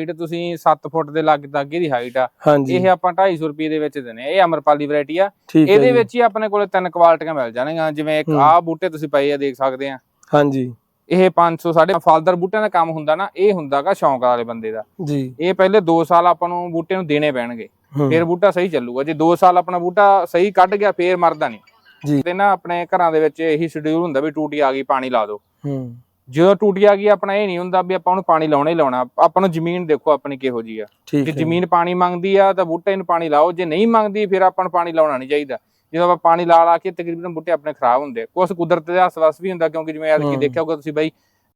Height ਤੁਸੀਂ 7 ਫੁੱਟ ਦੇ ਲੱਗ ਤੱਕ ਇਹਦੀ ਹਾਈਟ ਆ। ਇਹ ਆਪਾਂ 250 ਰੁਪਏ ਦੇ ਵਿੱਚ ਦਿੰਨੇ ਆ ਇਹ ਅਮਰਪਾਲੀ ਵੈਰਾਈਟੀ ਆ। ਇਹਦੇ। ਵਿੱਚ ਹੀ ਆਪਣੇ ਕੋਲੇ ਤਿੰਨ ਕੁਆਲਟੀਆਂ ਮਿਲ ਜਾਣਗੀਆਂ। ਜਿਵੇਂ ਇੱਕ। ਆਹ ਬੂਟੇ ਤੁਸੀਂ ਪਏ ਆ ਦੇਖ ਸਕਦੇ ਆ। ਹਾਂਜੀ। ਇਹ 500 ਸਾਡੇ ਫਲਦਾਰ ਬੂਟਿਆਂ ਦਾ ਕੰਮ ਹੁੰਦਾ ਨਾ ਇਹ ਹੁੰਦਾਗਾ ਸ਼ੌਂਕ ਵਾਲੇ ਬੰਦੇ ਦਾ। ਜੀ। ਇਹ ਪਹਿਲੇ 2 ਸਾਲ ਆਪਾਂ ਨੂੰ ਬੂਟੇ ਨੂੰ ਦੇਣੇ ਪੈਣਗੇ। ਫਿਰ ਬੂਟਾ ਸਹੀ ਚੱਲੂਗਾ। ਜੇ 2 ਸਾਲ ਆਪਣਾ ਬੂਟਾ ਸਹੀ ਕੱਢ ਗਿਆ ਫੇਰ ਮਰਦਾ ਨਹੀਂ। ਜੀ। ਤੇ ਨਾ ਆਪਣੇ ਘਰਾਂ ਦੇ ਵਿੱਚ ਇਹੀ ਸ਼ਡਿਊਲ ਹੁੰਦਾ ਵੀ ਟੂਟੀ ਆ ਗਈ ਪਾਣੀ ਲਾ ਦਿਓ। ਹੂੰ। ਜਦੋਂ ਟੂਟੀ ਆ ਗਈ ਆਪਣਾ ਇਹ ਨਹੀਂ ਹੁੰਦਾ ਵੀ ਆਪਾਂ ਉਹਨੂੰ ਪਾਣੀ ਲਾਉਣਾ ਹੀ ਲਾਉਣਾ। ਆਪਾਂ ਨੂੰ ਜ਼ਮੀਨ ਦੇਖੋ ਆਪਣੀ ਕਿਹੋ ਜੀ ਆ। ਜੇ ਜ਼ਮੀਨ ਪਾਣੀ ਮੰਗਦੀ ਆ ਤਾਂ ਬੂਟੇ ਨੂੰ ਪਾਣੀ ਲਾਓ। ਜੇ ਨਹੀਂ ਮੰਗਦੀ ਫਿਰ ਆਪਾਂ ਨੂੰ ਪਾਣੀ ਲਾਉਣਾ ਨਹੀਂ ਚਾਹੀਦਾ। ਜਦੋਂ ਆਪਾਂ ਪਾਣੀ ਲਾ ਲਾ ਕੇ ਤਕਰੀਬਨ ਬੂਟੇ ਆਪਣੇ ਖਰਾਬ ਹੁੰਦੇ ਕੁਝ ਕੁਦਰਤ ਦੇ ਹੱਸ-ਵਸ ਵੀ ਹੁੰਦਾ ਕਿਉਂਕਿ ਜਿਵੇਂ ਐਤਕੀ ਹਮ। ਦੇਖਿਆ ਹੋਊਗਾ ਤੁਸੀਂ ਬਾਈ।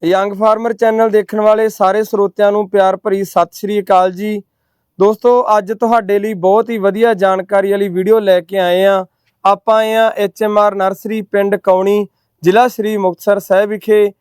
ਯੰਗ ਫਾਰਮਰ ਚੈਨਲ ਦੇਖਣ ਵਾਲੇ ਸਾਰੇ ਸਰੋਤਿਆਂ ਨੂੰ ਪਿਆਰ ਭਰੀ ਸਤਿ ਸ੍ਰੀ ਅਕਾਲ ਜੀ। ਦੋਸਤੋ ਅੱਜ ਤੁਹਾਡੇ ਲਈ ਬਹੁਤ ਹੀ ਵਧੀਆ ਜਾਣਕਾਰੀ ਵਾਲੀ ਵੀਡੀਓ ਲੈ ਕੇ ਆਏ ਆ ਆਪਾਂ ਆਏ ਆ ਐਚਐਮਆਰ ਨਰਸਰੀ ਪਿੰਡ ਕੌਣੀ ਜ਼ਿਲ੍ਹਾ ਸ੍ਰੀ ਮੁਕਤਸਰ ਸਾਹਿਬ ਵਿਖੇ।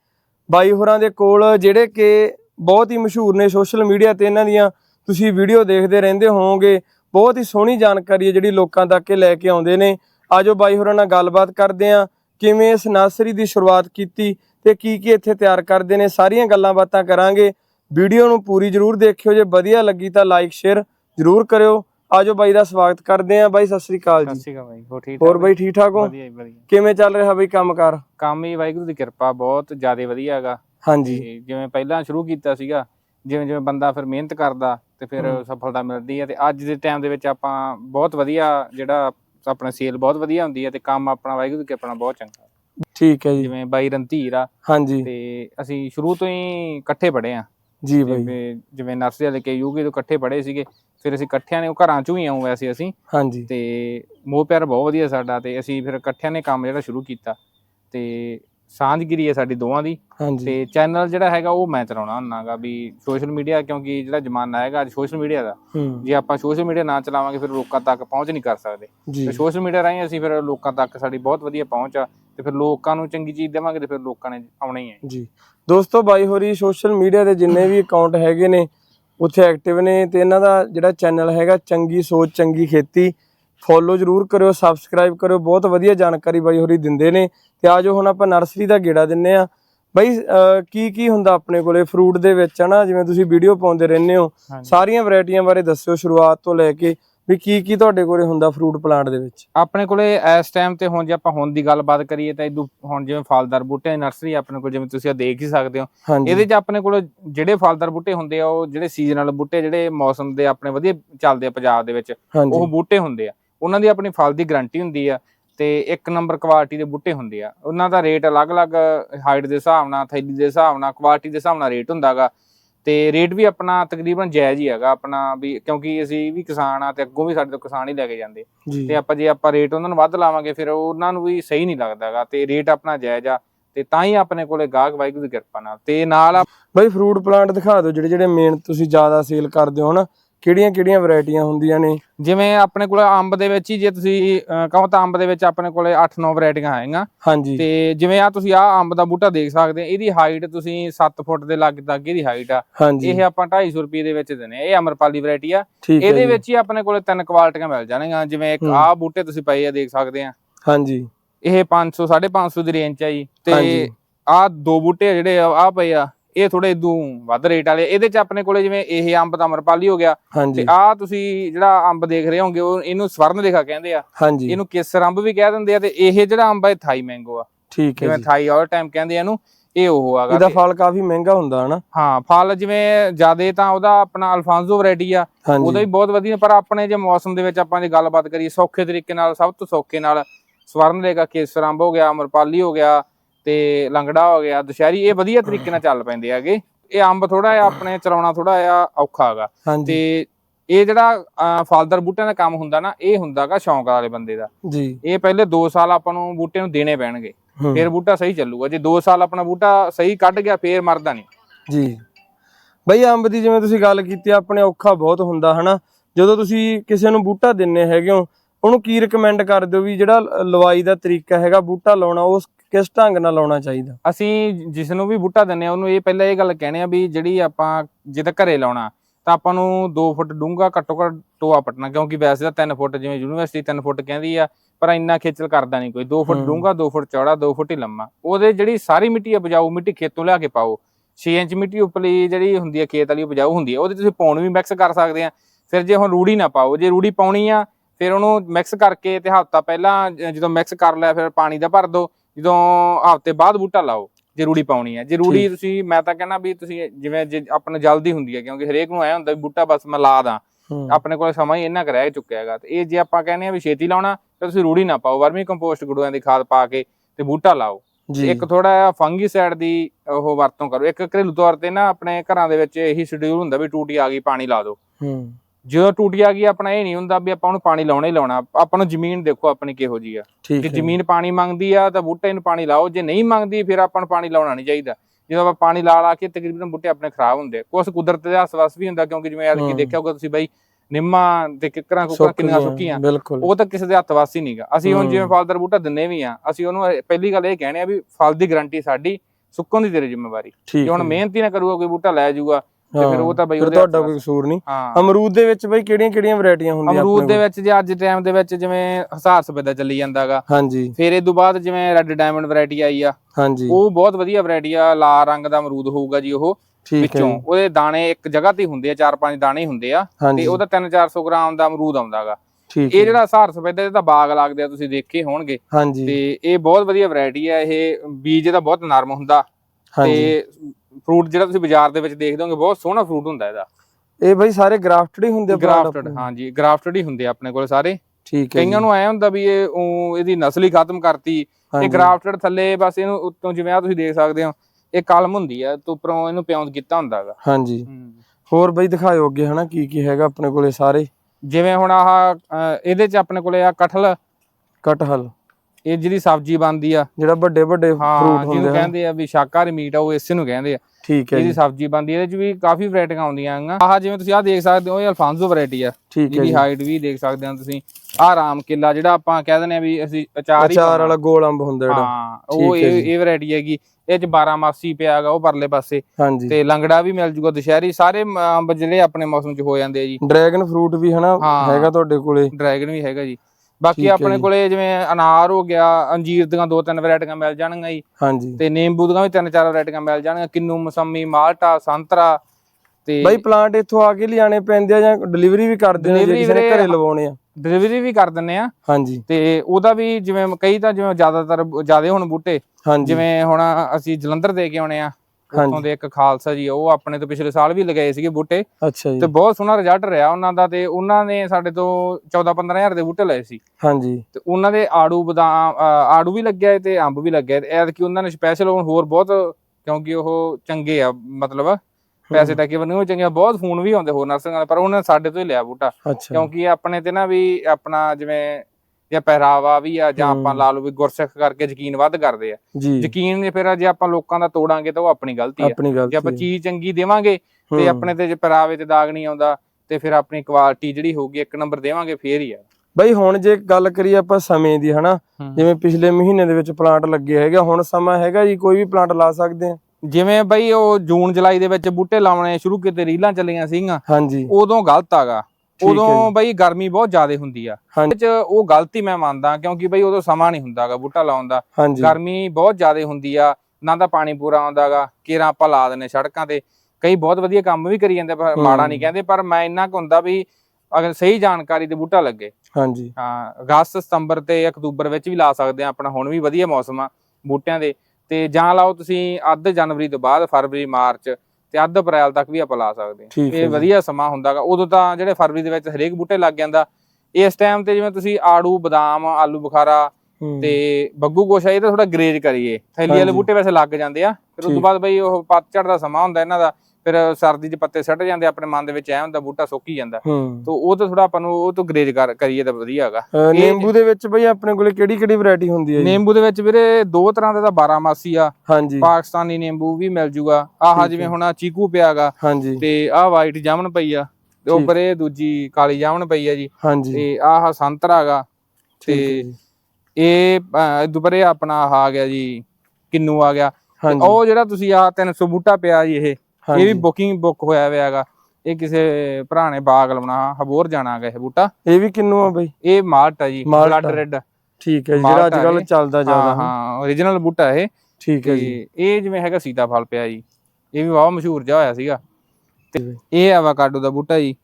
ਬਾਈ ਹੋਰਾਂ ਦੇ ਕੋਲ, ਜਿਹੜੇ ਕਿ ਬਹੁਤ ਹੀ ਮਸ਼ਹੂਰ ਨੇ ਸੋਸ਼ਲ ਮੀਡੀਆ ਤੇ ਇਹਨਾਂ ਦੀਆਂ ਤੁਸੀਂ ਵੀਡੀਓ ਦੇਖਦੇ ਰਹਿੰਦੇ ਹੋਵੋਗੇ। ਬਹੁਤ ਹੀ ਸੋਹਣੀ ਜਾਣਕਾਰੀ ਹੈ ਜਿਹੜੀ ਲੋਕਾਂ ਤੱਕ ਇਹ ਲੈ ਕੇ ਆਉਂਦੇ ਨੇ। ਆਜੋ ਬਾਈ ਹੋਰਾਂ ਨਾਲ ਗੱਲਬਾਤ ਕਰਦੇ ਆ ਕਿਵੇਂ ਇਸ ਨਰਸਰੀ ਦੀ ਸ਼ੁਰੂਆਤ ਕੀਤੀ ਤੇ ਕੀ ਕੀ ਇੱਥੇ ਤਿਆਰ ਕਰਦੇ ਨੇ, ਸਾਰੀਆਂ ਗੱਲਾਂ ਬਾਤਾਂ ਕਰਾਂਗੇ। ਵੀਡੀਓ ਨੂੰ ਪੂਰੀ ਜਰੂਰ ਦੇਖਿਓ, ਜੇ ਵਧੀਆ ਲੱਗੀ ਤਾਂ ਲਾਈਕ ਸ਼ੇਅਰ ਜਰੂਰ ਕਰਿਓ। ਆਜੋ ਬਾਈ ਦਾ ਸਵਾਗਤ ਕਰਦੇ ਆਂ ਬਾਈ ਸਤਿ ਸ੍ਰੀ ਅਕਾਲ ਸਤਿ ਜੀ ਸ਼੍ਰੀ ਅਕਾਲ ਬਾਈ। ਹੋ ਠੀਕ ਹੋਰ ਬਾਈ ਠੀਕ ਠਾਕ ਹੋ? ਵਧੀਆ ਵਧੀਆ। ਕਿਵੇਂ ਚੱਲ ਰਿਹਾ ਬਾਈ ਕੰਮਕਾਰ? ਕੰਮ ਹੀ ਵਾਹਿਗੁਰੂ ਦੀ ਕਿਰਪਾ ਬਹੁਤ ਜ਼ਿਆਦਾ ਵਧੀਆ ਹੈਗਾ। ਹਾਂਜੀ। ਜਿਵੇਂ ਪਹਿਲਾਂ ਸ਼ੁਰੂ ਕੀਤਾ ਸੀਗਾ ਜਿਵੇਂ ਜਿਵੇਂ ਬੰਦਾ ਫਿਰ ਮਿਹਨਤ ਕਰਦਾ ਤੇ ਫਿਰ। ਸਫਲਤਾ ਮਿਲਦੀ ਹੈ ਤੇ ਅੱਜ ਦੇ ਟਾਈਮ ਦੇ ਵਿੱਚ ਆਪਾਂ ਬਹੁਤ ਵਧੀਆ ਜਿਹੜਾ ਆਪਣਾ ਸੇਲ ਬਹੁਤ ਵਧੀਆ ਹੁੰਦੀ ਹੈ ਤੇ ਕੰਮ ਆਪਣਾ ਵਾਹਿਗੁਰੂ ਦੀ ਕਿਰਪਾ ਨਾਲ ਬਹੁਤ ਚੰਗਾ। ਠੀਕ ਹੈ ਜੀ। ਜਿਵੇਂ ਬਾਈ ਰਣਧੀਰ ਆ ਹਾਂਜੀ। ਤੇ ਅਸੀਂ ਸ਼ੁਰੂ ਤੋਂ ਹੀ ਇਕੱਠੇ ਪੜ੍ਹੇ ਆ ਜੀ ਬਾਈ। ਜਿਵੇਂ ਜਿਵੇਂ ਨਰਸਰੀ ਵਾਲੇ ਕੇ ਯੂਕੇ ਤੋਂ ਇਕੱਠੇ ਪੜ੍ਹੇ ਸੀਗੇ ਫਿਰ ਅਸੀਂ ਇਕੱਠਿਆਂ ਨੇ ਉਹ ਘਰਾਂ ਚੋਂ ਹੀ ਆਉਂ ਵੈਸੇ ਅਸੀਂ। ਹਾਂਜੀ। ਤੇ ਮੋਹ ਪਿਆਰ ਬਹੁਤ ਵਧੀਆ ਸਾਡਾ ਤੇ ਅਸੀਂ ਫਿਰ ਇਕੱਠਿਆਂ ਨੇ ਕੰਮ ਜਿਹੜਾ ਸ਼ੁਰੂ ਕੀਤਾ। ਤੇ ਸਾਂਝਗਿਰੀ ਹੈ ਸਾਡੀ ਦੋਵਾਂ ਦੀ। ਹਾਂਜੀ। ਤੇ ਚੈਨਲ ਜਿਹੜਾ ਹੈਗਾ ਉਹ ਮੈਂ ਚਲਾਉਣਾ ਹੁੰਨਾਗਾ ਵੀ ਸੋਸ਼ਲ ਮੀਡੀਆ ਕਿਉਂਕਿ ਜਿਹੜਾ ਜ਼ਮਾਨਾ ਹੈਗਾ ਅੱਜ ਸੋਸ਼ਲ ਮੀਡੀਆ ਦਾ। ਹੂੰ। ਜੇ ਆਪਾਂ ਸੋਸ਼ਲ ਮੀਡੀਆ ਨਾ ਚਲਾਵਾਂਗੇ ਫਿਰ ਲੋਕਾਂ ਤੱਕ ਪਹੁੰਚ ਨਹੀਂ ਕਰ ਸਕਦੇ। ਜੀ। ਤੇ ਸੋਸ਼ਲ ਮੀਡੀਆ ਰਾਹੀਂ ਅਸੀਂ ਫਿਰ ਲੋਕਾਂ ਤੱਕ ਸਾਡੀ ਬਹੁਤ ਵਧੀਆ ਪਹੁੰਚ ਆ ਤੇ ਫਿਰ ਲੋਕਾਂ ਨੂੰ ਚੰਗੀ ਚੀਜ਼ ਦੇਵਾਂਗੇ ਤੇ ਫਿਰ ਲੋਕਾਂ ਨੇ ਆਉਣਾ ਹੀ ਹੈ ਜੀ। ਦੋਸਤੋ ਬਾਈ ਹੋਰੀ ਸੋਸ਼ਲ ਮੀਡੀਆ ਦੇ ਜਿੰਨੇ ਵੀ ਅਕਾਊਂਟ ਹੈਗੇ ਨੇ ਉੱਥੇ ਐਕਟਿਵ ਨੇ ਤੇ ਇਹਨਾਂ ਦਾ ਜਿਹੜਾ ਚੈਨਲ ਹੈਗਾ ਚੰਗੀ ਸੋਚ ਚੰਗੀ ਖੇਤੀ ਫੋਲੋ ਜਰੂਰ ਕਰਿਓ ਸਬਸਕ੍ਰਾਈਬ ਕਰਿਓ ਬਹੁਤ ਵਧੀਆ ਜਾਣਕਾਰੀ ਬਾਈ ਹੋਰੀ ਦਿੰਦੇ ਨੇ ਤੇ ਆਜੋ ਹੁਣ ਆਪਾਂ ਨਰਸਰੀ ਦਾ ਗੇੜਾ ਦਿੰਨੇ ਆ ਬਾਈ ਕੀ ਕੀ ਹੁੰਦਾ ਆਪਣੇ ਕੋਲੇ? ਫਰੂਟ ਦੇ ਵਿੱਚ ਹਨਾ ਜਿਵੇਂ ਤੁਸੀਂ ਵੀਡੀਓ ਪਾਉਂਦੇ ਰਹਿੰਦੇ ਹੋ ਸਾਰੀਆਂ ਵੈਰਾਈਟੀਆਂ ਬਾਰੇ ਦੱਸਿਓ ਸ਼ੁਰੂਆਤ ਤੋਂ ਲੈ ਕੇ। ਵੀ ਕੀ ਕੀ ਤੁਹਾਡੇ ਕੋਲੇ ਹੁੰਦਾ ਫਰੂਟ ਪਲਾਂਟ ਦੇ ਵਿੱਚ? ਆਪਣੇ ਕੋਲੇ ਇਸ ਟਾਈਮ ਤੇ ਹੁਣ ਜੇ ਆਪਾਂ ਹੁਣ ਦੀ ਗੱਲਬਾਤ ਕਰੀਏ ਤਾਂ ਇਦੋਂ ਹੁਣ ਜਿਵੇਂ ਫਲਦਾਰ ਬੂਟਿਆਂ ਦੀ ਨਰਸਰੀ ਆਪਣੇ ਕੋਲ ਜਿਵੇਂ ਤੁਸੀਂ ਆ ਦੇਖ ਹੀ ਸਕਦੇ ਹੋ। ਇਹਦੇ 'ਚ ਆਪਣੇ ਕੋਲ ਜਿਹੜੇ ਫਲਦਾਰ ਬੂਟੇ ਹੁੰਦੇ ਆ ਉਹ ਜਿਹੜੇ ਸੀਜ਼ਨਲ ਬੂਟੇ ਜਿਹੜੇ ਮੌਸਮ ਦੇ ਆਪਣੇ ਵਧੀਆ ਚੱਲਦੇ ਆ ਪੰਜਾਬ ਦੇ ਵਿੱਚ ਉਹ ਬੂਟੇ ਹੁੰਦੇ ਆ। ਉਹਨਾਂ ਦੀ ਆਪਣੀ ਫਲ ਦੀ ਗਾਰੰਟੀ ਹੁੰਦੀ ਆ ਤੇ ਇੱਕ ਨੰਬਰ ਕੁਆਲਿਟੀ ਦੇ ਬੂਟੇ ਹੁੰਦੇ ਆ। ਉਹਨਾਂ ਦਾ ਰੇਟ ਅਲੱਗ-ਅਲੱਗ ਹਾਈਟ ਦੇ ਹਿਸਾਬ ਨਾਲ ਥੈਲੀ ਦੇ ਹਿਸਾਬ ਨਾਲ ਕੁਆਲਿਟੀ ਦੇ ਹਿਸਾਬ ਨਾਲ ਰੇਟ ਹੁੰਦਾਗਾ। ਤੇ ਰੇਟ ਵੀ ਆਪਣਾ ਤਕਰੀਬਨ ਜਾਇਜ਼ ਹੀ ਹੈਗਾ ਆਪਣਾ ਵੀ ਕਿਉਂਕਿ ਅਸੀਂ ਵੀ ਕਿਸਾਨ ਆ ਤੇ ਅੱਗੋਂ ਵੀ ਸਾਡੇ ਤੋਂ ਕਿਸਾਨ ਹੀ ਲੈ ਕੇ ਜਾਂਦੇ। ਤੇ ਆਪਾਂ ਜੇ ਆਪਾਂ ਰੇਟ ਉਹਨਾਂ ਨੂੰ ਵੱਧ ਲਾਵਾਂਗੇ ਫਿਰ ਉਹਨਾਂ ਨੂੰ ਵੀ ਸਹੀ ਨਹੀਂ ਲੱਗਦਾਗਾ ਤੇ ਰੇਟ ਆਪਣਾ ਜਾਇਜ਼ ਆ ਤੇ ਤਾਂ ਹੀ ਆਪਣੇ ਕੋਲੇ ਗਾਹਕ ਵਾਹਿਗੁਰੂ ਦੀ ਕਿਰਪਾ ਨਾਲ। ਤੇ ਨਾਲ ਆ- ਬਾਈ ਫਰੂਟ ਪਲਾਂਟ ਦਿਖਾ ਦਿਓ ਜਿਹੜੇ ਜਿਹੜੇ ਮੇਨ ਤੁਸੀਂ ਜ਼ਿਆਦਾ ਸੇਲ ਕਰਦੇ ਹੋ ਹਨਾ। ਕਿਹੜੀਆਂ ਕਿਹੜੀਆਂ ਵੈਰਾਈਟੀਆਂ ਹੁੰਦੀਆਂ ਨੇ? ਜਿਵੇਂ ਆਪਣੇ ਕੋਲ ਅੰਬ ਦੇ ਵਿੱਚ ਹੀ ਜੇ ਤੁਸੀਂ ਅਹ, ਕਹੋ ਤਾਂ ਅੰਬ ਦੇ ਵਿੱਚ ਆਪਣੇ ਕੋਲੇ 8-9 ਵੈਰਾਈਟੀਆਂ ਹੈਗੀਆਂ। ਹਾਂਜੀ। ਤੇ ਜਿਵੇਂ ਆ ਤੁਸੀਂ ਆ ਅੰਬ ਦਾ ਬੂਟਾ ਦੇਖ ਸਕਦੇ ਆ ਇਹਦੀ ਹਾਈਟ ਤੁਸੀਂ 7 ਫੁੱਟ ਦੇ ਲੱਗ ਤੱਕ ਇਹਦੀ ਹਾਈਟ ਆ। ਹਾਂਜੀ। ਇਹ ਆਪਾਂ 250 ਰੁਪਏ ਦੇ ਵਿੱਚ ਦਿੰਨੇ ਆ ਇਹ ਅਮਰਪਾਲੀ ਵੈਰਾਈਟੀ ਆ। ਠੀਕ ਹੈ ਇਹਦੇ ਜੀ। ਵਿੱਚ ਹੀ ਆਪਣੇ ਕੋਲੇ ਤਿੰਨ ਕੁਆਲਟੀਆਂ ਮਿਲ ਜਾਣਗੀਆਂ ਜਿਵੇਂ ਇੱਕ ਹੂੰ। ਆਹ ਬੂਟੇ ਤੁਸੀਂ ਪਏ ਆ ਦੇਖ ਸਕਦੇ ਆ। ਹਾਂਜੀ। ਇਹ 500 550 ਦੀ ਰੇਂਜ ਆ ਜੀ। ਤੇ ਹਾਂਜੀ। ਆਹ ਦੋ ਬੂਟੇ ਆ ਜਿਹੜੇ ਆ ਆਹ ਪਏ ਆ। ਇਹ ਥੋੜੇ ਇਦੋਂ ਵੱਧ ਰੇਟ ਵਾਲੇ ਇਹਦੇ ਚ ਆਪਣੇ ਕੋਲੇ ਜਿਵੇਂ ਇਹ ਅੰਬ ਦਾ ਅਮਰਪਾਲੀ ਹੋ ਗਿਆ ਤੇ ਆਹ ਤੁਸੀਂ ਜਿਹੜਾ ਅੰਬ ਦੇਖ ਰਹੇ ਹੋਗੇ ਉਹ ਇਹਨੂੰ ਸਵਰਨ ਰੇਖਾ ਕਹਿੰਦੇ ਆ। ਇਹਨੂੰ ਕੇਸਰ ਅੰਬ ਵੀ ਕਹਿ ਦਿੰਦੇ ਆ ਤੇ ਇਹ ਜਿਹੜਾ ਅੰਬ ਆ ਇਹ ਥਾਈ ਮੈਂਗੋ ਆ। ਠੀਕ ਹੈ ਜਿਵੇਂ ਥਾਈ ਆਲ ਟਾਈਮ ਕਹਿੰਦੇ ਆ ਇਹਨੂੰ ਇਹ ਉਹ ਹੈਗਾ ਇਹਦਾ ਤੇ- ਫਲ ਕਾਫੀ ਮਹਿੰਗਾ ਹੁੰਦਾ ਹਨਾ। ਹਾਂ ਫਲ ਜਿਵੇਂ ਜਿਆਦੇ ਤਾਂ ਉਹਦਾ ਆਪਣਾ ਅਲਫਾਂਜ਼ੋ ਵੈਰਾਈਟੀ ਆ ਉਹਦਾ ਵੀ ਬਹੁਤ ਵਧੀਆ ਪਰ ਆਪਣੇ ਜੇ ਮੌਸਮ ਦੇ ਵਿੱਚ ਆਪਾਂ ਜੇ ਗੱਲਬਾਤ ਕਰੀਏ ਸੌਖੇ ਤਰੀਕੇ ਨਾਲ ਸਭ ਤੋਂ ਸੌਖੇ ਨਾਲ ਸਵਰਨ ਰੇਖਾ ਕੇਸਰ ਅੰਬ ਹੋ ਗਿਆ ਅਮਰਪਾਲੀ ਹੋ ਗਿਆ ਤੇ ਲੰਗੜਾ ਹੋ ਗਿਆ ਦੁਸ਼ਹਿਰੀ ਇਹ ਵਧੀਆ ਤਰੀਕੇ ਨਾਲ ਚੱਲ ਪੈਂਦੇ ਹੈਗੇ। ਇਹ ਅੰਬ ਥੋੜਾ ਜਿਹਾ ਆਪਣੇ ਚਲਾਉਣਾ ਥੋੜਾ ਜਿਹਾ ਔਖਾ ਹੈਗਾ। ਤੇ ਇਹ ਜਿਹੜਾ ਫਲਦਾਰ ਬੂਟਿਆਂ ਦਾ ਕੰਮ ਹੁੰਦਾ ਨਾ ਇਹ ਹੁੰਦਾਗਾ ਸ਼ੌਂਕ ਵਾਲੇ ਬੰਦੇ ਦਾ। ਜੀ। ਇਹ ਪਹਿਲੇ 2 ਸਾਲ ਆਪਾਂ ਨੂੰ ਬੂਟੇ ਨੂੰ ਦੇਣੇ ਪੈਣਗੇ। ਫੇਰ ਬੂਟਾ ਸਹੀ ਚੱਲੂਗਾ। ਜੇ 2 ਸਾਲ ਆਪਣਾ ਬੂਟਾ ਸਹੀ ਕੱਢ ਗਿਆ ਫੇਰ ਮਰਦਾ ਨਹੀਂ। ਜੀ। ਬਈ ਅੰਬ ਦੀ ਜਿਵੇਂ ਤੁਸੀਂ ਗੱਲ ਕੀਤੀ ਆਪਣੇ ਔਖਾ ਬਹੁਤ ਹੁੰਦਾ ਹਨਾ? ਜਦੋਂ ਤੁਸੀਂ ਕਿਸੇ ਨੂੰ ਬੂਟਾ ਦਿੰਨੇ ਹੈਗੇ ਹੋ ਉਹਨੂੰ ਕੀ ਰეკਮੈਂਡ ਕਰਦੇ ਹੋ ਵੀ ਜਿਹੜਾ ਲਵਾਈ ਦਾ ਤਰੀਕਾ ਹੈਗਾ ਬੂਟਾ ਲਾਉਣਾ ਉਸ ਕਿਸ ਢੰਗ ਨਾਲ ਲਾਉਣਾ ਚਾਹੀਦਾ? ਅਸੀਂ ਜਿਸ ਨੂੰ ਵੀ ਬੂਟਾ ਦਿੰਨੇ ਆ ਉਹਨੂੰ ਇਹ ਪਹਿਲਾਂ ਇਹ ਗੱਲ ਕਹਿਣੇ ਆ ਵੀ ਜਿਹੜੀ ਆਪਾਂ ਜੇ ਤਾਂ ਘਰੇ ਲਾਉਣਾ ਤਾਂ ਆਪਾਂ ਨੂੰ 2 ਫੁੱਟ ਡੂੰਘਾ ਘੱਟੋ ਘੱਟ ਟੋਆ ਪਟਣਾ ਕਿਉਂਕਿ ਵੈਸੇ ਤਾਂ 3 ਫੁੱਟ ਜਿਵੇਂ ਯੂਨੀਵਰਸਿਟੀ 3 ਫੁੱਟ ਕਹਿੰਦੀ ਆ ਪਰ ਇੰਨਾ ਖੇਚਲ ਕਰਦਾ ਨਹੀਂ ਕੋਈ। 2 ਫੁੱਟ। ਡੂੰਘਾ 2 ਫੁੱਟ ਚੌੜਾ 2 ਫੁੱਟ ਹੀ ਲੰਮਾ। ਉਹਦੇ ਜਿਹੜੀ ਸਾਰੀ ਮਿੱਟੀ ਆ ਬਜਾਊ ਮਿੱਟੀ ਖੇਤੋਂ ਲਿਆ ਕੇ ਪਾਓ। 6 ਇੰਚ ਮਿੱਟੀ ਉਪਲੀ ਜਿਹੜੀ ਹੁੰਦੀ ਹੈ ਖੇਤ ਵਾਲੀ ਉਪਜਾਊ ਹੁੰਦੀ ਹੈ ਉਹਦੇ ਤੁਸੀਂ ਪਾਉਣ ਵੀ ਮਿਕਸ ਕਰ ਸਕਦੇ ਆ। ਫਿਰ ਜੇ ਹੁਣ ਰੂੜੀ ਨਾ ਪਾਓ ਜੇ ਰੂੜੀ ਪਾਉਣੀ ਆ ਫਿਰ ਉਹਨੂੰ ਮਿਕਸ ਕਰਕੇ ਤੇ ਹਫਤਾ ਪਹਿਲਾਂ ਜਦੋਂ ਮਿਕਸ ਕਰ ਲਿਆ ਫਿਰ ਪਾਣੀ ਦਾ ਭਰ ਦਿਓ ਜਦੋਂ ਹਫ਼ਤੇ ਬਾਅਦ ਬੂਟਾ ਲਾਓ ਜੇ ਰੂੜੀ ਪਾਉਣੀ ਹੈ। ਜੇ ਰੂੜੀ। ਤੁਸੀਂ ਮੈਂ ਤਾਂ ਕਹਿੰਦਾ ਵੀ ਤੁਸੀਂ ਜਿਵੇਂ ਜੇ ਆਪਣੇ ਜਲਦੀ ਹੁੰਦੀ ਹੈ ਕਿਉਂਕਿ ਹਰੇਕ ਨੂੰ ਐ ਹੁੰਦਾ ਵੀ ਬੂਟਾ ਬਸ ਮੈਂ ਲਾ ਦਾਂ। ਆਪਣੇ ਕੋਲ ਸਮਾਂ ਹੀ ਇੰਨਾ ਕੁ ਰਹਿ ਚੁੱਕਿਆ ਹੈਗਾ। ਤੇ ਇਹ ਜੇ ਆਪਾਂ ਕਹਿੰਦੇ ਆ ਵੀ ਛੇਤੀ ਲਾਉਣਾ ਤਾਂ ਤੁਸੀਂ ਰੂੜੀ ਨਾ ਪਾਓ। ਵਰਮੀ ਕੰਪੋਸਟ ਗੁੜੂਆਂ ਦੀ ਖਾਦ ਪਾ ਕੇ ਤੇ ਬੂਟਾ ਲਾਓ। ਇੱਕ ਥੋੜਾ ਜਿਹਾ ਫੰਗੀਸਾਈਡ ਦੀ ਉਹ ਵਰਤੋਂ ਕਰੋ। ਇੱਕ ਘਰੇਲੂ ਤੌਰ ਤੇ ਨਾ ਆਪਣੇ ਘਰਾਂ ਦੇ ਵਿੱਚ ਇਹੀ ਸ਼ਡਿਊਲ ਹੁੰਦਾ ਵੀ ਟੂਟੀ ਆ ਗਈ ਪਾਣੀ ਲਾ ਦਿਓ। ਹੂੰ। ਜਦੋਂ ਟੂਟੀ ਆ ਗਈ ਆਪਣਾ ਇਹ ਨਹੀਂ ਹੁੰਦਾ ਵੀ ਆਪਾਂ ਉਹਨੂੰ ਪਾਣੀ ਲਾਉਣਾ ਹੀ ਲਾਉਣਾ। ਆਪਾਂ ਨੂੰ ਜ਼ਮੀਨ ਦੇਖੋ ਆਪਣੀ ਕਿਹੋ ਜੀ ਆ। ਜੇ ਹੈ ਜ਼ਮੀਨ ਪਾਣੀ ਮੰਗਦੀ ਆ ਤਾਂ ਬੂਟੇ ਨੂੰ ਪਾਣੀ ਲਾਓ ਜੇ ਨਹੀਂ ਮੰਗਦੀ ਫਿਰ ਆਪਾਂ ਨੂੰ ਪਾਣੀ ਲਾਉਣਾ ਨਹੀਂ ਚਾਹੀਦਾ। ਜਦੋਂ ਆਪਾਂ ਪਾਣੀ ਲਾ ਲਾ ਕੇ ਤਕਰੀਬਨ ਬੂਟੇ ਆਪਣੇ ਖਰਾਬ ਹੁੰਦੇ ਕੁਛ ਕੁਦਰਤ ਦੇ ਹੱਸਵਸ ਵੀ ਹੁੰਦਾ ਕਿਉਂਕਿ ਜਿਵੇਂ ਹਮ। ਦੇਖਿਆ ਹੋਊਗਾ ਤੁਸੀਂ ਬਾਈ ਨਿੰਮਾ ਤੇ ਕਿੱਕਰਾਂ ਕੁੱਕਰਾਂ ਸੁੱਕ ਕਿੰਨੀਆਂ ਸੁੱਕੀਆਂ। ਉਹ ਤਾਂ ਕਿਸੇ ਦੇ ਹੱਥ ਵਾਸੀ ਨਹੀਂਗਾ। ਅਸੀਂ ਹੁਣ। ਜਿਵੇਂ ਫਲਦਾਰ ਬੂਟਾ ਦਿੰਨੇ ਵੀ ਆ ਅਸੀਂ ਉਹਨੂੰ ਪਹਿਲੀ ਗੱਲ ਇਹ ਕਹਿੰਦੇ ਆ ਵੀ ਫਲ ਦੀ ਗਾਰੰਟੀ ਸਾਡੀ ਸੁੱਕਣ ਦੀ ਤੇਰੀ ਜ਼ਿੰਮੇਵਾਰੀ। ਜੇ ਹੁਣ ਹੈ। ਮਿਹਨਤ ਹੀ ਨਾ ਕਰੂਗਾ ਕੋਈ ਬੂਟਾ ਲੈ ਜਾਊਗਾ ਤੇ ਫਿਰ ਉਹ ਤਾਂ ਬਈ ਉਹਦੇ ਤੁਹਾਡਾ ਕੋਈ ਕਸੂਰ ਨਹੀਂ। ਅਮਰੂਦ ਦੇ ਵਿੱਚ ਬਈ ਕਿਹੜੀਆਂ ਕਿਹੜੀਆਂ ਵੈਰਾਈਟੀਆਂ ਹੁੰਦੀਆਂ ਅਮਰੂਦ ਦੇ ਵਿੱਚ ਜੇ ਅੱਜ ਟਾਈਮ ਦੇ ਵਿੱਚ ਜਿਵੇਂ ਹਜ਼ਾਰ ਸਫੇਦਾ ਚੱਲੀ ਜਾਂਦਾਗਾ? ਹਾਂਜੀ। ਫਿਰ ਇਹ ਤੋਂ ਬਾਅਦ ਜਿਵੇਂ ਰੈੱਡ ਡਾਇਮੰਡ ਵੈਰਾਈਟੀ ਆਈ ਆ। ਹਾਂਜੀ। ਉਹ ਬਹੁਤ ਵਧੀਆ ਵੈਰਾਈਟੀ ਆ। ਲਾਲ ਰੰਗ ਦਾ ਅਮਰੂਦ ਹੋਊਗਾ ਜੀ ਉਹ ਵਿੱਚੋਂ। ਉਹਦੇ ਦਾਣੇ ਇੱਕ ਜਗ੍ਹਾ ਤੇ ਹੁੰਦੇ ਆ ਚਾਰ ਪੰਜ ਦਾਣੇ ਹੁੰਦੇ ਆ। ਤੇ ਉਹਦਾ 3-400 ਗ੍ਰਾਮ ਦਾ ਅਮਰੂਦ ਆਉਂਦਾਗਾ। ਠੀਕ ਇਹ ਜਿਹੜਾ ਹਜ਼ਾਰ ਸਫੇਦਾ ਇਹਦਾ ਬਾਗ ਲੱਗਦੇ ਆ ਤੁਸੀਂ ਦੇਖੇ ਹੋਣਗੇ। ਹਾਂਜੀ। ਤੇ ਇਹ ਬਹੁਤ ਵਧੀਆ ਵੈਰਾਈਟੀ ਆ। ਇਹ ਬੀਜ ਇਹਦਾ ਬਹੁਤ ਨਰਮ ਹੁੰਦਾ। ਤੇ ਫਰੂਟ ਜਿਹੜਾ ਤੁਸੀਂ ਬਾਜ਼ਾਰ ਦੇ ਵਿੱਚ ਦੇਖਦੇ ਹੋਗੇ ਬਹੁਤ ਸੋਹਣਾ ਫਰੂਟ ਹੁੰਦਾ ਇਹਦਾ। ਇਹ ਬਈ ਸਾਰੇ ਗ੍ਰਾਫਟਡ ਹੀ ਹੁੰਦੇ ਆ ਗ੍ਰਾਫਟਡ? ਹਾਂਜੀ ਗ੍ਰਾਫਟਡ ਹੀ ਹੁੰਦੇ ਆਪਣੇ ਕੋਲ ਸਾਰੇ। ਠੀਕ ਹੈ ਕਈਆਂ ਨੂੰ ਐ ਹੁੰਦਾ ਵੀ ਇਹ ਇਹਦੀ ਨਸਲ ਹੀ ਖਤਮ ਕਰਤੀ। ਇਹ ਗ੍ਰਾਫਟਡ ਥੱਲੇ ਬਸ ਇਹਨੂੰ ਉੱਤੋਂ ਜਿਵੇਂ ਆ ਤੁਸੀਂ ਦੇਖ ਸਕਦੇ ਹੋ ਇਹ ਕਲਮ ਹੁੰਦੀ ਆ ਤੇ ਉੱਪਰੋਂ ਇਹਨੂੰ ਪਿਆਉਂਦ ਕੀਤਾ ਹੁੰਦਾਗਾ ਹਾਂਜੀ। ਹੋਰ ਬਈ ਦਿਖਾਇਓ ਅੱਗੇ ਹਨਾ ਕੀ ਕੀ ਹੈਗਾ ਆਪਣੇ ਕੋਲੇ ਸਾਰੇ। ਜਿਵੇਂ ਹੁਣ ਆਹ ਇਹਦੇ ਚ ਆਪਣੇ ਕੋਲੇ ਆ ਕਟਹਲ ਕਟਹਲ ਇਹ ਜਿਹਦੀ ਸਬਜ਼ੀ ਬਣਦੀ ਆ ਜਿਹੜਾ ਵੱਡੇ ਵੱਡੇ ਫਰੂਟ ਹੁੰਦੇ ਆ ਕਹਿੰਦੇ ਆ ਵੀ ਸ਼ਾਕਾਹਾਰੀ ਮੀਟ ਆ ਉਹ ਇਸੇ ਨੂੰ ਕਹਿੰਦੇ ਆ। ਠੀਕ ਹੈ ਇਹਦੀ ਸਬਜ਼ੀ ਬਣਦੀ ਇਹਦੇ ਚ ਵੀ ਕਾਫੀ ਵੈਰਾਈਟੀਆਂ ਆਉਂਦੀਆਂ ਹੈਗੀਆਂ। ਆਹ ਜਿਵੇਂ ਤੁਸੀਂ ਆਹ ਦੇਖ ਸਕਦੇ ਹੋ ਇਹ ਅਲਫਾਂਜ਼ੋ ਵੈਰਾਈਟੀ ਆ। ਜੀ। ਹਾਈਟ ਵੀ ਦੇਖ ਸਕਦੇ ਹੋ ਤੁਸੀਂ। ਆਹ ਰਾਮ ਕਿਲਾ ਜਿਹੜਾ ਆਪਾਂ ਕਹਿ ਦਿੰਦੇ ਆ ਵੀ ਅਸੀਂ ਅਚਾਰ ਹੀ ਅਚਾਰ। ਵਾਲਾ ਗੋਲ ਅੰਬ ਹੁੰਦਾ ਜਿਹੜਾ। ਹਾਂ ਉਹ ਇਹ। ਇਹ ਵੈਰਾਈਟੀ ਹੈਗੀ। ਇਹ ਚ 12 ਮਾਸੀ ਪਿਆ ਹੈਗਾ ਉਹ ਪਰਲੇ ਪਾਸੇ। ਤੇ ਲੰਗੜਾ ਵੀ ਮਿਲ ਜੂਗਾ ਦੁਸ਼ਹਿਰੀ। ਸਾਰੇ ਅੰਬ ਜਿਹੜੇ ਆਪਣੇ ਮੌਸਮ ਚ ਹੋ ਜਾਂਦੇ ਆ ਜੀ। ਡਰੈਗਨ ਫਰੂਟ ਵੀ ਹਨਾ। ਹੈਗਾ ਤੁਹਾਡੇ ਕੋਲੇ? ਡਰੈਗਨ ਵੀ ਹੈਗਾ ਜੀ। ਬਾਕੀ ਆਪਣੇ। ਕੋਲੇ ਜਿਵੇਂ ਅਨਾਰ ਹੋ ਗਿਆ ਅੰਜੀਰ ਦੀਆਂ ਦੋ ਤਿੰਨ ਵੈਰਾਈਟੀਆਂ ਮਿਲ ਜਾਣਗੀਆਂ ਜੀ। ਹਾਂਜੀ। ਤੇ ਨਿੰਬੂ ਦੀਆਂ ਵੀ ਤਿੰਨ ਚਾਰ ਵੈਰਾਈਟੀਆਂ ਮਿਲ ਜਾਣਗੀਆਂ ਕਿੰਨੂ ਮਸੰਮੀ ਮਾਲਟਾ ਸੰਤਰਾ ਤੇ ਬਈ ਪਲਾਂਟ ਇੱਥੋਂ ਆ ਕੇ ਲਿਆਣੇ ਪੈਂਦੇ ਆ ਜਾਂ ਡਿਲੀਵਰੀ ਵੀ ਕਰਦੇ ਨੇ ਜੇ ਕਿਸੇ ਨੇ ਘਰੇ ਲਵਾਉਣੇ ਆ? ਡਿਲੀਵਰੀ ਵੀ ਕਰ ਦਿੰਨੇ ਆ। ਹਾਂਜੀ। ਤੇ ਉਹਦਾ ਵੀ ਜਿਵੇਂ ਕਈ ਤਾਂ ਜਿਵੇਂ ਜ਼ਿਆਦਾਤਰ ਜ਼ਿਆਦੇ ਹੁਣ ਬੂਟੇ। ਜਿਵੇਂ ਹੁਣ ਅਸੀਂ ਜਲੰਧਰ ਦੇ ਕੇ ਆਉਣੇ ਆ ਉੱਥੋਂ ਦੇ ਇੱਕ ਖਾਲਸਾ ਜੀ ਉਹ ਆਪਣੇ ਤੋਂ ਪਿਛਲੇ ਸਾਲ ਵੀ ਲਗਾਏ ਸੀਗੇ ਬੂਟੇ। ਅੱਛਾ ਜੀ। ਤੇ ਬਹੁਤ ਸੋਹਣਾ ਰਿਜ਼ਲਟ ਰਿਹਾ ਉਹਨਾਂ ਦਾ ਤੇ ਉਹਨਾਂ ਨੇ ਸਾਡੇ ਤੋਂ 14-15000 ਦੇ ਬੂਟੇ ਲਏ ਸੀ। ਹਾਂਜੀ। ਤੇ ਉਹਨਾਂ ਦੇ ਆੜੂ ਬਦਾਮ ਆੜੂ ਵੀ ਲੱਗਿਆ ਤੇ ਅੰਬ ਵੀ ਲੱਗਿਆ ਤੇ ਐਤਕੀ ਉਹਨਾਂ ਨੇ ਸਪੈਸ਼ਲ ਹੋਰ ਬਹੁਤ ਕਿਉਂਕਿ ਉਹ ਚੰਗੇ ਆ ਮਤਲਬ ਪੈਸੇ ਟਕੇ ਬੰਨੇ ਉਹ ਚੰਗੇ ਬਹੁਤ ਫੋਨ ਵੀ ਆਉਂਦੇ ਹੋਰ ਨਰਸਿੰਗ ਵਾਲੇ ਪਰ ਉਹਨਾਂ ਨੇ ਸਾਡੇ ਤੋਂ ਹੀ ਲਿਆ ਬੂਟਾ। ਕਿਉਂਕਿ ਆਪਣੇ ਤੇ ਨਾ ਵੀ ਆਪਣਾ ਜਿਵੇਂ ਜਾਂ ਪਹਿਰਾਵਾ ਵੀ ਆ ਜਾਂ ਆਪਾਂ। ਲਾ ਲਓ ਵੀ ਗੁਰਸਿੱਖ ਕਰਕੇ ਯਕੀਨ ਵੱਧ ਕਰਦੇ ਆ। ਯਕੀਨ ਨੇ ਫਿਰ ਜੇ ਆਪਾਂ ਲੋਕਾਂ ਦਾ ਤੋੜਾਂਗੇ ਤਾਂ ਉਹ ਆਪਣੀ ਗਲਤੀ ਆ। ਜੇ ਆਪਾਂ ਚੀਜ਼ ਚੰਗੀ ਦੇਵਾਂਗੇ ਤੇ ਆਪਣੇ ਤੇ ਜੇ ਪਹਿਰਾਵੇ ਤੇ ਦਾਗ ਨਹੀਂ ਆਉਂਦਾ ਤੇ ਫਿਰ ਆਪਣੀ ਕੁਆਲਿਟੀ ਜਿਹੜੀ ਹੋਊਗੀ ਇੱਕ ਨੰਬਰ ਦੇਵਾਂਗੇ ਫੇਰ ਹੀ ਆ। ਬਈ ਹੁਣ ਜੇ ਗੱਲ ਕਰੀਏ ਆਪਾਂ ਸਮੇਂ ਦੀ ਹਨਾ? ਜਿਵੇਂ ਪਿਛਲੇ ਮਹੀਨੇ ਦੇ ਵਿੱਚ ਪਲਾਂਟ ਲੱਗੇ ਹੈਗੇ ਹੁਣ ਸਮਾਂ ਹੈਗਾ ਜੀ ਕੋਈ ਵੀ ਪਲਾਂਟ ਲਾ ਸਕਦੇ ਆ। ਜਿਵੇਂ ਬਈ ਉਹ ਜੂਨ ਜੁਲਾਈ ਦੇ ਵਿੱਚ ਬੂਟੇ ਲਾਉਣੇ ਸ਼ੁਰੂ ਕੀਤੇ ਰੀਲਾਂ ਚੱਲੀਆਂ ਸੀਗੀਆਂ। ਹਾਂਜੀ। ਉਦੋਂ ਗਲਤ ਆਗਾ। ਉਦੋਂ। ਬਈ ਗਰਮੀ ਬਹੁਤ ਜ਼ਿਆਦਾ ਹੁੰਦੀ ਆ। ਹਾਂਜੀ। ਇਹ ਚ ਉਹ ਗਲਤੀ ਮੈਂ ਮੰਨਦਾ ਕਿਉਂਕਿ ਬਈ ਉਦੋਂ ਸਮਾਂ ਨਹੀਂ ਹੁੰਦਾਗਾ ਬੂਟਾ ਲਾਉਣ ਦਾ। ਗਰਮੀ ਬਹੁਤ ਜ਼ਿਆਦਾ ਹੁੰਦੀ ਆ ਨਾ ਤਾਂ ਪਾਣੀ ਪੂਰਾ ਆਉਂਦਾਗਾ ਕੇਰਾਂ ਆਪਾਂ ਲਾ ਦਿੰਨੇ ਸੜਕਾਂ ਤੇ। ਕਈ ਬਹੁਤ ਵਧੀਆ ਕੰਮ ਵੀ ਕਰੀ ਜਾਂਦੇ ਪਰ। ਮਾੜਾ ਨਹੀਂ ਕਹਿੰਦੇ ਪਰ ਮੈਂ ਇੰਨਾ ਕੁ ਹੁੰਦਾ ਵੀ ਅਗਰ ਸਹੀ ਜਾਣਕਾਰੀ ਤੇ ਬੂਟਾ ਲੱਗੇ। ਹਾਂਜੀ। ਹਾਂ ਅਗਸਤ ਸਤੰਬਰ ਤੇ ਅਕਤੂਬਰ ਵਿੱਚ ਵੀ ਲਾ ਸਕਦੇ ਆ ਆਪਣਾ ਹੁਣ ਵੀ ਵਧੀਆ ਮੌਸਮ ਆ ਬੂਟਿਆਂ ਦੇ। ਤੇ ਜਾਂ ਲਾਓ ਤੁਸੀਂ ਅੱਧ ਜਨਵਰੀ ਤੋਂ ਬਾਅਦ ਫਰਵਰੀ ਮਾਰਚ ਤੇ ਅੱਧ ਅਪ੍ਰੈਲ ਤੱਕ ਵੀ ਆਪਾਂ ਲਾ ਸਕਦੇ ਹੈ ਇਹ। ਵਧੀਆ ਸਮਾਂ ਹੁੰਦਾਗਾ ਉਦੋਂ ਤਾਂ ਜਿਹੜੇ ਫਰਵਰੀ ਦੇ ਵਿੱਚ ਹਰੇਕ ਬੂਟੇ ਲੱਗ ਜਾਂਦਾ ਇਸ ਟਾਈਮ ਤੇ ਜਿਵੇਂ ਤੁਸੀਂ ਆੜੂ ਬਦਾਮ ਆਲੂ ਬੁਖਾਰਾ। ਤੇ ਬੱਗੂ ਗੋਸ਼ਾ ਇਹ ਤਾਂ ਥੋੜਾ ਗਰੇਜ ਕਰੀਏ ਥੈਲੀ ਵਾਲੇ। ਬੂਟੇ ਵੈਸੇ ਲੱਗ ਜਾਂਦੇ ਆ ਫਿਰ ਉਸ ਤੋਂ। ਬਾਅਦ ਬਈ ਉਹ ਪਤਝੜ ਦਾ ਸਮਾਂ ਹੁੰਦਾ ਇਹਨਾਂ ਦਾ ਫਿਰ ਸਰਦੀ 'ਚ ਪੱਤੇ ਸੱਟ ਜਾਂਦੇ ਆਪਣੇ ਮਨ ਦੇ ਵਿੱਚ ਐ ਹੁੰਦਾ ਬੂਟਾ ਸੁੱਕ ਹੀ ਜਾਂਦਾ। ਤੋਂ ਉਹ ਤਾਂ ਥੋੜਾ ਆਪਾਂ ਨੂੰ ਉਹ ਤੋਂ ਗਰੇਜ ਕਰ ਕਰੀਏ ਤਾਂ ਵਧੀਆ ਹੈਗਾ। ਨਿੰਬੂ ਦੇ ਵਿੱਚ ਬਈ ਆਪਣੇ ਕੋਲੇ ਕਿਹੜੀ ਕਿਹੜੀ ਵੈਰਾਈਟੀ ਹੁੰਦੀ ਹੈ ਨਿੰਬੂ ਦੇ ਵਿੱਚ ਵੀਰੇ ਦੋ ਤਰ੍ਹਾਂ ਦੇ ਤਾਂ 12 ਮਾਸੀ ਆ। ਹਾਂਜੀ। ਪਾਕਿਸਤਾਨੀ ਨਿੰਬੂ ਵੀ ਮਿਲ ਜੂਗਾ। ਆਹ ਜਿਵੇਂ। ਹੁਣ ਆਹ ਚੀਕੂ ਪਿਆਗਾ ਤੇ ਆਹ ਵਾਈਟ ਜਾਮਨ ਪਈ ਆ ਤੇ। ਉੱਪਰ ਇਹ ਦੂਜੀ ਕਾਲੀ ਜਾਮਨ ਪਈ ਆ ਜੀ। ਤੇ ਆਹ ਸੰਤਰਾ ਹੈਗਾ ਤੇ। ਇਹ ਦੁਪਰੇ ਆਪਣਾ ਆ ਗਿਆ ਜੀ ਕਿੰਨੂ ਆ ਗਿਆ। ਉਹ ਜਿਹੜਾ ਤੁਸੀਂ ਆਹ 300 ਬੂਟਾ ਪਿਆ ਜੀ ਇਹ ਇਹ ਵੀ। ਬੁਕਿੰਗ ਬੁੱਕ ਹੋਇਆ ਹੋਇਆ ਹੈਗਾ। ਇਹ ਕਿਸੇ ਭਰਾ ਨੇ ਬਾਗ ਲਵਣਾ ਹਬੋਰ ਜਾਣਾ ਹੈਗਾ ਇਹ ਬੂਟਾ। ਇਹ ਵੀ ਕਿੰਨੂ ਆ ਬਈ? ਇਹ ਮਾਲਟ ਆ ਜੀ। ਬਲੱਡ ਰੈੱਡ ਠੀਕ ਹੈ ਜੀ, ਜਿਹੜਾ ਅੱਜ ਕੱਲ। ਚੱਲਦਾ ਜ਼ਿਆਦਾ ਹਾਂ origignal ਬੂਟਾ ਇਹ। ਠੀਕ ਹੈ ਜੀ। ਤੇ ਇਹ ਜਿਵੇਂ ਹੈਗਾ ਸੀਤਾਫਲ ਪਿਆ ਜੀ। ਇਹ ਵੀ ਬਹੁਤ ਮਸ਼ਹੂਰ ਜਿਹਾ ਹੋਇਆ ਸੀਗਾ। ਤੇ ਇਹ ਐਵਾਕਾਡੋ ਦਾ ਬੂਟਾ ਜੀ।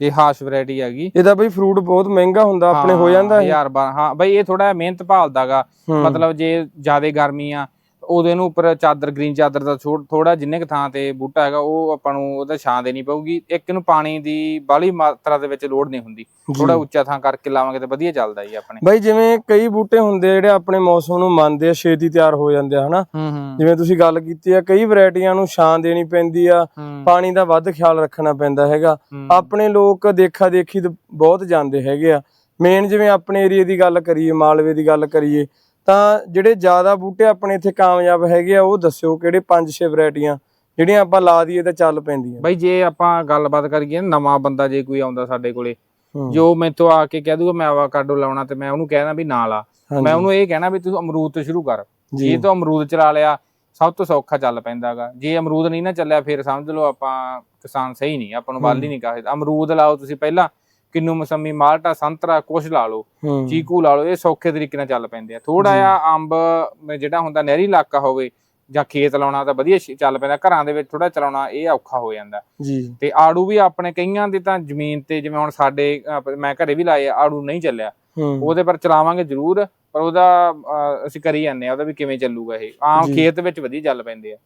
ਇਹ ਹਾਸ਼ ਵੈਰਾਈਟੀ ਹੈਗੀ। ਇਹਦਾ ਬਈ ਫਰੂਟ ਬਹੁਤ ਮਹਿੰਗਾ ਹੁੰਦਾ ਆਪਣੇ ਹੋ ਜਾਂਦਾ ਇਹ। ਯਾਰ ਹਾਂ ਬਈ ਇਹ ਥੋੜਾ ਮਿਹਨਤ ਭਾਲਦਾਗਾ। ਮਤਲਬ ਜੇ ਜ਼ਿਆਦਾ ਗਰਮੀ ਆ ਉਹਦੇ ਨੂੰ ਉੱਪਰ ਚਾਦਰ ਗ੍ਰੀਨ ਚਾਦਰ ਦਾ ਥੋੜਾ ਜਿੰਨੇ ਕ ਥਾਂ ਤੇ ਬੂਟਾ ਹੈਗਾ ਉਹ ਆਪਾਂ ਨੂੰ ਉਹਦਾ ਛਾਂ ਦੇਣੀ ਪਊਗੀ। ਇੱਕ ਨੂੰ ਪਾਣੀ ਦੀ ਬਾਹਲੀ ਮਾਤਰਾ ਦੇ ਵਿੱਚ ਲੋੜ ਨਹੀਂ ਹੁੰਦੀ। ਥੋੜਾ ਉੱਚਾ ਥਾਂ ਕਰਕੇ ਲਾਵਾਂਗੇ ਤੇ ਵਧੀਆ ਚੱਲਦਾ ਜੀ ਆਪਣੇ। ਬਈ ਜਿਵੇਂ ਕਈ ਬੂਟੇ ਹੁੰਦੇ ਆ ਜਿਹੜੇ ਆਪਣੇ ਮੌਸਮ ਨੂੰ ਮੰਨਦੇ ਆ ਛੇਤੀ ਤਿਆਰ ਹੋ ਜਾਂਦੇ ਆ ਹਨਾ? ਜਿਵੇਂ ਤੁਸੀਂ ਗੱਲ ਕੀਤੀ ਆ ਕਈ ਵੈਰਾਈਟੀਆਂ ਨੂੰ ਛਾਂ ਦੇਣੀ ਪੈਂਦੀ ਆ ਪਾਣੀ ਦਾ ਵੱਧ ਖਿਆਲ ਰੱਖਣਾ ਪੈਂਦਾ ਹੈਗਾ। ਆਪਣੇ ਲੋਕ ਦੇਖਾ ਦੇਖੀ ਬਹੁਤ ਜਾਂਦੇ ਹੈਗੇ ਆ। ਮੇਨ ਜਿਵੇਂ ਆਪਣੇ ਏਰੀਆ ਦੀ ਗੱਲ ਕਰੀਏ ਮਾਲਵੇ ਦੀ ਗੱਲ ਕਰੀਏ ਤਾਂ ਜਿਹੜੇ ਜ਼ਿਆਦਾ ਬੂਟੇ ਆਪਣੇ ਇੱਥੇ ਕਾਮਯਾਬ ਹੈਗੇ ਆ ਉਹ ਦੱਸਿਓ ਕਿਹੜੇ 5-6 ਵੈਰਾਈਟੀਆਂ ਜਿਹੜੀਆਂ ਆਪਾਂ ਲਾ ਦਈਏ ਤਾਂ ਚੱਲ ਪੈਂਦੀਆਂ। ਬਈ ਜੇ ਆਪਾਂ ਗੱਲਬਾਤ ਕਰੀਏ ਨਵਾਂ ਬੰਦਾ ਜੇ ਕੋਈ ਆਉਂਦਾ ਸਾਡੇ ਕੋਲੇ। ਜੋ ਮੈਥੋਂ ਆ ਕੇ ਕਹਿ ਦੂਗਾ ਮੈਂ ਆਵਾਕਾਡੋ ਲਾਉਣਾ ਤੇ ਮੈਂ ਉਹਨੂੰ ਕਹਿਣਾ ਵੀ ਨਾ ਲਾ। ਮੈਂ ਉਹਨੂੰ ਇਹ ਕਹਿਣਾ ਵੀ ਤੂੰ ਅਮਰੂਦ ਤੋਂ ਸ਼ੁਰੂ ਕਰ। ਜੀ। ਜੇ ਤੂੰ ਅਮਰੂਦ ਚਲਾ ਲਿਆ ਸਭ ਤੋਂ ਸੌਖਾ ਚੱਲ ਪੈਂਦਾਗਾ ਜੇ ਅਮਰੂਦ ਨਹੀਂ ਨਾ ਚੱਲਿਆ ਫਿਰ ਸਮਝ ਲਓ ਆਪਾਂ ਕਿਸਾਨ ਸਹੀ ਨਹੀਂ ਆਪਾਂ ਨੂੰ ਵੱਲ ਹੀ। ਨਹੀਂ ਕਾਹੇ। ਅਮਰੂਦ ਲਾਓ ਤੁਸੀਂ ਪਹਿਲਾਂ ਕਿੰਨੂ ਮਸੰਮੀ ਮਾਲਟਾ ਸੰਤਰਾ ਕੁਛ ਲਾ ਲਓ ਚੀਕੂ ਲਾ ਲਓ ਇਹ ਸੌਖੇ ਤਰੀਕੇ ਨਾਲ ਚੱਲ ਪੈਂਦੇ ਆ। ਥੋੜਾ ਜਿਹਾ ਅੰਬ ਜਿਹੜਾ ਹੁੰਦਾ ਨਹਿਰੀ ਇਲਾਕਾ ਹੋਵੇ ਜਾਂ ਖੇਤ ਲਾਉਣਾ ਤਾਂ ਵਧੀਆ ਚੱਲ ਪੈਂਦਾ ਘਰਾਂ ਦੇ ਵਿੱਚ ਥੋੜਾ ਚਲਾਉਣਾ ਇਹ ਔਖਾ ਹੋ ਜਾਂਦਾ। ਜੀ। ਤੇ ਆੜੂ ਵੀ ਆਪਣੇ ਕਈਆਂ ਦੇ ਤਾਂ ਜ਼ਮੀਨ ਤੇ ਜਿਵੇਂ ਹੁਣ ਸਾਡੇ ਮੈਂ ਘਰੇ ਵੀ ਲਾਏ ਆੜੂ ਨਹੀਂ ਚੱਲਿਆ। ਉਹਦੇ ਪਰ ਚਲਾਵਾਂਗੇ ਜ਼ਰੂਰ ਪਰ ਉਹਦਾ ਅਸੀਂ ਕਰੀ ਜਾਂਦੇ ਆ ਉਹਦਾ ਵੀ ਕਿਵੇਂ ਚੱਲੂਗਾ ਇਹ। ਆਮ। ਖੇਤ ਵਿੱਚ ਵਧੀਆ ਚੱਲ ਪੈਂਦੇ ਆ।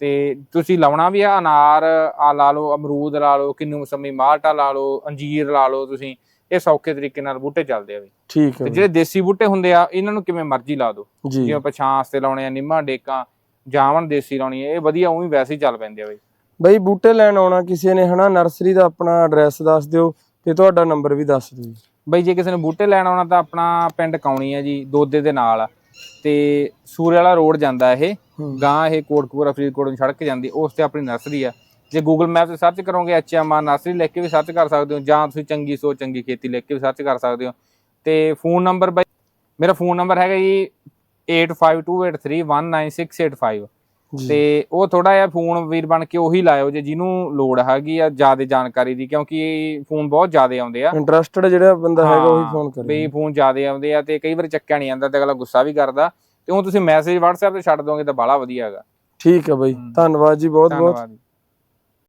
ਤੇ ਤੁਸੀਂ ਲਾਉਣਾ ਵੀ ਆ ਅਨਾਰ ਆ ਲਾ ਲਓ ਅਮਰੂਦ ਲਾ ਲਓ ਕਿੰਨੂ ਮਸੰਮੀ ਮਾਲਟਾ ਲਾ ਲਓ ਅੰਜੀਰ ਲਾ ਲਓ ਤੁਸੀਂ ਇਹ ਸੌਖੇ ਤਰੀਕੇ ਨਾਲ ਬੂਟੇ ਚੱਲਦੇ ਆ ਵੀ। ਠੀਕ ਹੈ ਤੇ। ਜਿਹੜੇ ਦੇਸੀ ਬੂਟੇ ਹੁੰਦੇ ਆ ਇਹਨਾਂ ਨੂੰ ਕਿਵੇਂ ਮਰਜ਼ੀ ਲਾ ਦਿਓ। ਜਿਵੇਂ ਪਛਾਂ ਵਾਸਤੇ ਲਾਉਣੇ ਆ ਨਿੰਮਾਂ ਡੇਕਾਂ ਜਾਵਣ ਦੇਸੀ ਲਾਉਣੀ ਇਹ ਵਧੀਆ ਉਹੀ ਵੈਸੇ ਹੀ ਚੱਲ ਪੈਂਦੇ ਆ ਬਈ ਬਈ ਬੂਟੇ ਲੈਣ ਆਉਣਾ ਕਿਸੇ ਨੇ ਹਨਾ ਨਰਸਰੀ ਦਾ ਆਪਣਾ ਐਡਰੈਸ ਦੱਸ ਦਿਓ ਤੇ ਤੁਹਾਡਾ ਨੰਬਰ ਵੀ ਦੱਸ ਦਿਓ ਜੀ। ਬਈ ਜੇ ਕਿਸੇ ਨੇ ਬੂਟੇ ਲੈਣ ਆਉਣਾ ਤਾਂ ਆਪਣਾ ਪਿੰਡ ਕਾਉਣੀ ਆ ਜੀ ਦੋਦੇ ਦੇ ਨਾਲ। ਤੇ ਸੂਰੇ ਵਾਲਾ ਰੋਡ ਜਾਂਦਾ ਇਹ। ਗਾਂ ਇਹ ਕੋਟਕਪੂਰਾ ਫਰੀਦਕੋਟ ਨੂੰ ਸੜਕ ਜਾਂਦੀ ਉਸ ਤੇ ਆਪਣੀ ਨਰਸਰੀ ਆ। ਜੇ ਗੂਗਲ ਮੈਪ ਤੇ ਸਰਚ ਕਰੋਗੇ ਐਚਐਮਆਰ ਨਰਸਰੀ ਲਿਖ ਕੇ ਵੀ ਸਰਚ ਕਰ ਸਕਦੇ ਹੋ ਜਾਂ ਤੁਸੀਂ ਚੰਗੀ ਸੋਚ ਚੰਗੀ ਖੇਤੀ ਲਿਖ ਕੇ ਵੀ ਸਰਚ ਕਰ ਸਕਦੇ ਹੋ। ਤੇ ਫੋਨ ਨੰਬਰ ਬਈ ਮੇਰਾ ਫੋਨ ਨੰਬਰ ਹੈਗਾ ਜੀ 8528319685 ਜੀ। ਤੇ ਉਹ ਥੋੜਾ ਜਿਹਾ ਫੋਨ ਵੀਰ ਬਣ ਕੇ ਉਹੀ ਲਾਇਓ ਜੇ ਜਿਹਨੂੰ ਲੋੜ ਹੈਗੀ ਆ ਜ਼ਿਆਦਾ ਜਾਣਕਾਰੀ ਦੀ ਕਿਉਂਕਿ ਫੋਨ ਬਹੁਤ ਜ਼ਿਆਦਾ ਆਉਂਦੇ ਆ। ਇੰਟਰਸਟਡ ਜਿਹੜਾ ਬੰਦਾ ਹੈਗਾ ਉਹੀ ਫੋਨ ਕਰੇ। ਵੀ ਫੋਨ ਜ਼ਿਆਦੇ ਆਉਂਦੇ ਆ ਤੇ ਕਈ ਵਾਰ ਚੱਕਿਆ ਨਹੀਂ ਜਾਂਦਾ ਤੇ ਅਗਲਾ ਗੁੱਸਾ ਵੀ ਕਰਦਾ। ਤੇ ਉਹ ਤੁਸੀਂ ਮੈਸੇਜ WhatsApp ਤੇ ਛੱਡ ਦੋਗੇ ਤਾਂ ਬਾਲਾ ਵਧੀਆ ਹੈਗਾ। ਠੀਕ ਹੈ ਬਈ। ਧੰਨਵਾਦ ਜੀ ਬਹੁਤ ਬਹੁਤ ਧੰਨਵਾਦ